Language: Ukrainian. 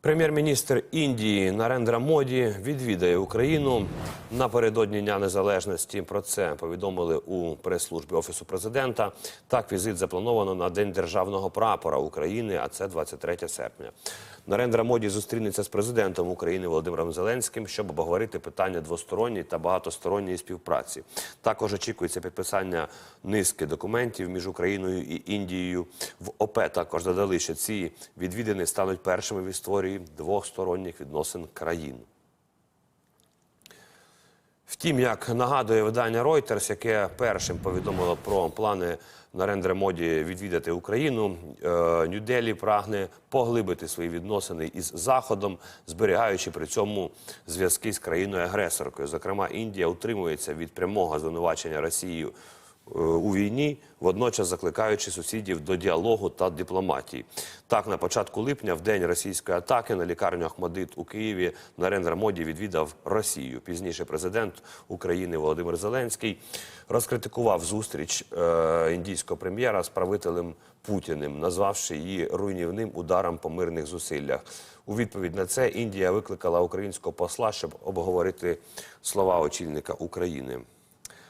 Прем'єр-міністр Індії Нарендра Моді відвідає Україну напередодні Дня Незалежності. Про це повідомили у прес-службі офісу президента. Так, візит заплановано на День державного прапора України, а це 23 серпня. Нарендра Моді зустрінеться з президентом України Володимиром Зеленським, щоб обговорити питання двосторонньої та багатосторонньої співпраці. Також очікується підписання низки документів між Україною і Індією. В ОП також додали, що ці відвідини стануть першими в історії двосторонніх відносин країн. Втім, як нагадує видання Reuters, яке першим повідомило про плани Нарендра Моді відвідати Україну, Нью-Делі прагне поглибити свої відносини із Заходом, зберігаючи при цьому зв'язки з країною-агресоркою. Зокрема, Індія утримується від прямого звинувачення Росією у війні, водночас закликаючи сусідів до діалогу та дипломатії. Так, на початку липня, в день російської атаки на лікарню Ахмадит у Києві, Нарендра Моді відвідав Росію. Пізніше президент України Володимир Зеленський розкритикував зустріч е, індійського прем'єра з правителем Путіним, назвавши її руйнівним ударом по мирних зусиллях. У відповідь на це Індія викликала українського посла, щоб обговорити слова очільника України.